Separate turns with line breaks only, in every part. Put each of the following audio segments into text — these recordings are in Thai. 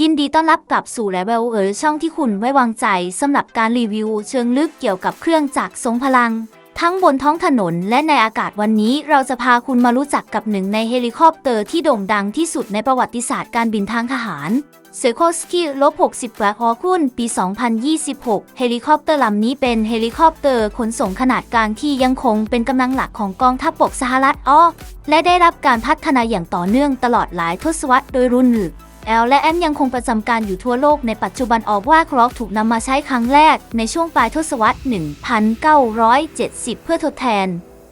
ยินดีต้อนรับกลับสู่ Level เออช่องที่คุณไว้วางใจสำหรับการรีวิวเชิงลึกเกี่ยวกับเครื่องจักรทรงพลัง ทั้งบนท้องถนนและในอากาศวันนี้เราจะพาคุณมารู้จักกับหนึ่งในเฮลิคอปเตอร์ที่โด่งดังที่สุดในประวัติศาสตร์การบินทางทหารเซโคสกี้ลบ60 Black Hawk รุ่นปี 2026 เฮลิคอปเตอร์ลำนี้เป็นเฮลิคอปเตอร์ขนส่งขนาดกลางที่ยังคงเป็นกำลังหลักของกองทัพบกสหรัฐอ้อและได้รับการพัฒนาอย่างต่อเนื่องตลอดหลายทศวรรษโดยรุ่นหนึ่ง L และ M ยังคงประจำการอยู่ทั่วโลกในปัจจุบันออกว่าครอกถูกนำมาใช้ครั้งแรกในช่วงปลายทศวรรษ 1970 เพื่อทดแทน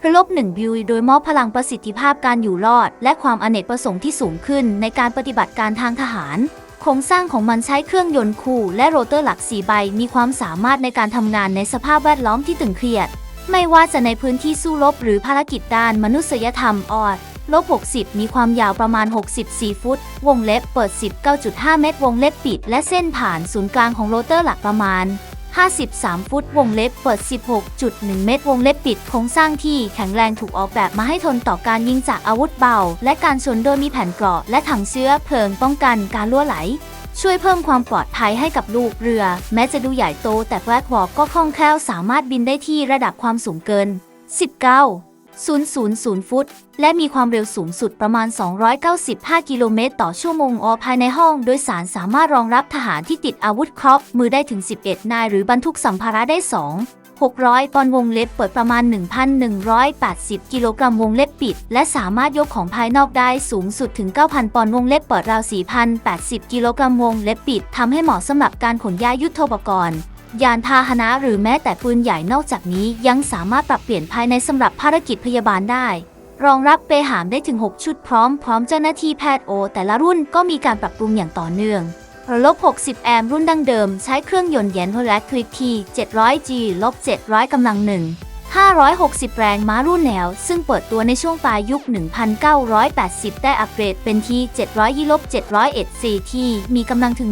ระลบ1บิวโดยมอบพลังประสิทธิภาพการอยู่รอด และความอเนกประสงค์ที่สูงขึ้นในการปฏิบัติการทางทหาร โครงสร้างของมันใช้เครื่องยนต์คู่ และโรเตอร์หลักสีใบ มีความสามารถในการทำงานในสภาพแวดล้อมที่ตึงเครียด ไม่ว่าจะในพื้นที่สู้รบหรือภารกิจด้านมนุษยธรรมออด ลบ 60 มีความยาวประมาณ 64 ฟุต วงเล็บเปิด 19.5 เมตร วงเล็บปิด และเส้นผ่านศูนย์กลางของโรเตอร์หลักประมาณ 53 ฟุต วงเล็บเปิด 16.1 เมตร วงเล็บปิด โครงสร้างที่แข็งแรงถูกออกแบบมาให้ทนต่อการยิงจากอาวุธเบา และการชนโดยมีแผ่นเกราะและถังเชื้อเพลิงป้องกันการรั่วไหลช่วยเพิ่มความปลอดภัยให้กับลูกเรือ แม้จะดูใหญ่โตแต่แบล็กวอลก็คล่องแคล่วสามารถบินได้ที่ระดับความสูงเกิน 19 000 ฟุต และมีความเร็วสูงสุดประมาณ 295 กิโลเมตรต่อชั่วโมงออภายในห้องโดยสารสามารถรองรับทหารที่ติดอาวุธครอบมือได้ถึง 11 นายหรือบรรทุกสัมภาระได้ 2 600 ปอนด์วงเล็บเปิดประมาณ 1,180 กิโลกรัมวงเล็บปิด และสามารถยกของภายนอกได้สูงสุดถึง 9,000 ปอนด์วงเล็บเปิดราว 4,080 กิโลกรัมวงเล็บปิดทำให้เหมาะสำหรับการขนย้ายยุทโธปกรณ์ ยานพาหนะหรือแม้แต่ปืนใหญ่นอกจากนี้ยังสามารถปรับเปลี่ยนภายในสำหรับภารกิจพยาบาลได้ รองรับเปหามได้ถึง 6 ชุดพร้อมพร้อมเจ้าหน้าที่แพทย์โอ แต่ละรุ่นก็มีการปรับปรุงอย่างต่อเนื่องลบ 60 แอมรุ่นดั้งเดิม ใช้เครื่องยนต์แยนโฮแลคลิกที 700G ลบ 700กำลังหนึ่ง 560 แรงม้ารุ่นแนวซึ่งเปิดตัวในช่วงปลายยุค 1980 ได้อัปเกรดเป็นที่700ลบ701 CT มีกำลังถึง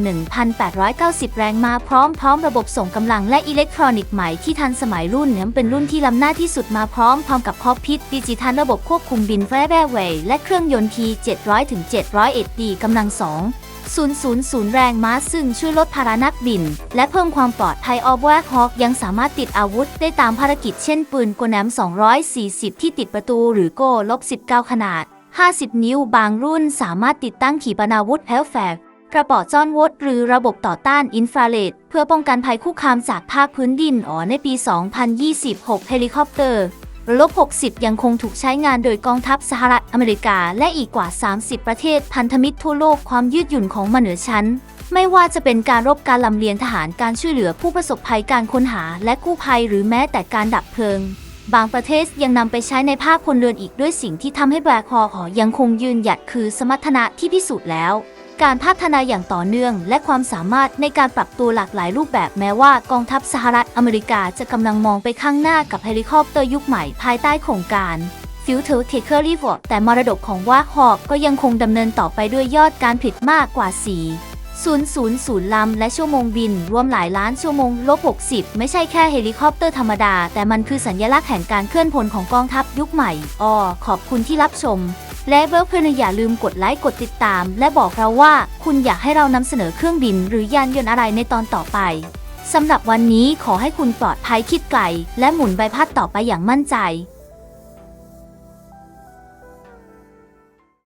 1,890 แรงม้าพร้อมพร้อมระบบส่งกำลังและอิเล็กทรอนิกส์ใหม่ที่ทันสมัยรุ่นนี้เป็นรุ่นที่ล้ำหน้าที่สุดมาพร้อมพร้อมกับคอกพิทดิจิทัลระบบควบคุมบินแฟร์แบร์เวและเครื่องยนต์ที700ถึง701 D กำลัง2 000 แรงม้าซึ่งช่วยลดภาระนักบิน และเพิ่มความปลอดภัยออฟแวกฮอกยังสามารถติดอาวุธได้ตามภารกิจเช่นปืนโกแนม240 ที่ติดประตูหรือโก้ลบ19 ขนาด 50 นิ้วบางรุ่นสามารถติดตั้งขีปนาวุธแฮลแฟกกระบอกจอนวดหรือระบบต่อต้านอินฟราเรดเพื่อป้องกันภัยคุกคามจากภาคพื้นดินอ๋อในปี 2026 เฮลิคอปเตอร์ ลบ 60 ยังคงถูกใช้งานโดยกองทัพสหรัฐอเมริกา และอีกกว่า 30 ประเทศพันธมิตรทั่วโลกความยืดหยุ่นของมันเหนือชั้น ไม่ว่าจะเป็นการรบการลำเลียงทหารการช่วยเหลือผู้ประสบภัยการค้นหา และกู้ภัยหรือแม้แต่การดับเพลิง บางประเทศยังนำไปใช้ในภาคพลเรือนอีกด้วยสิ่งที่ทำให้แบล็คฮอร์ยังคงยืนหยัดคือสมรรถนะที่พิสูจน์แล้ว การพัฒนาอย่างต่อเนื่อง และความสามารถในการปรับตัวหลากหลายรูปแบบแม้ว่ากองทัพสหรัฐอเมริกาจะกำลังมองไปข้างหน้ากับเฮลิคอปเตอร์ยุคใหม่ภายใต้โครงการ Future Taker r e v o r แต่มรดกของว่าฮอกก็ยังคงดำเนินต่อไปด้วยยอดการผลิตมากกว่า 4 000 ลำ และชั่วโมงบิน รวมหลายล้านชั่วโมงลบ60 ไม่ใช่แค่เฮลิคอปเตอร์ธรรมดา แต่มันคือสัญลักษณ์แห่งการเคลื่อนพลของกองทัพยุคใหม่อ้อขอบคุณที่รับชม และเวลเพื่อนอย่าลืมกดไลค์กดติดตาม และบอกเราว่าคุณอยากให้เรานำเสนอเครื่องบิน หรือยานยนต์อะไรในตอนต่อไปสำหรับวันนี้ขอให้คุณปลอดภัยคิดไกล และหมุนใบพัดต่อไปอย่างมั่นใจ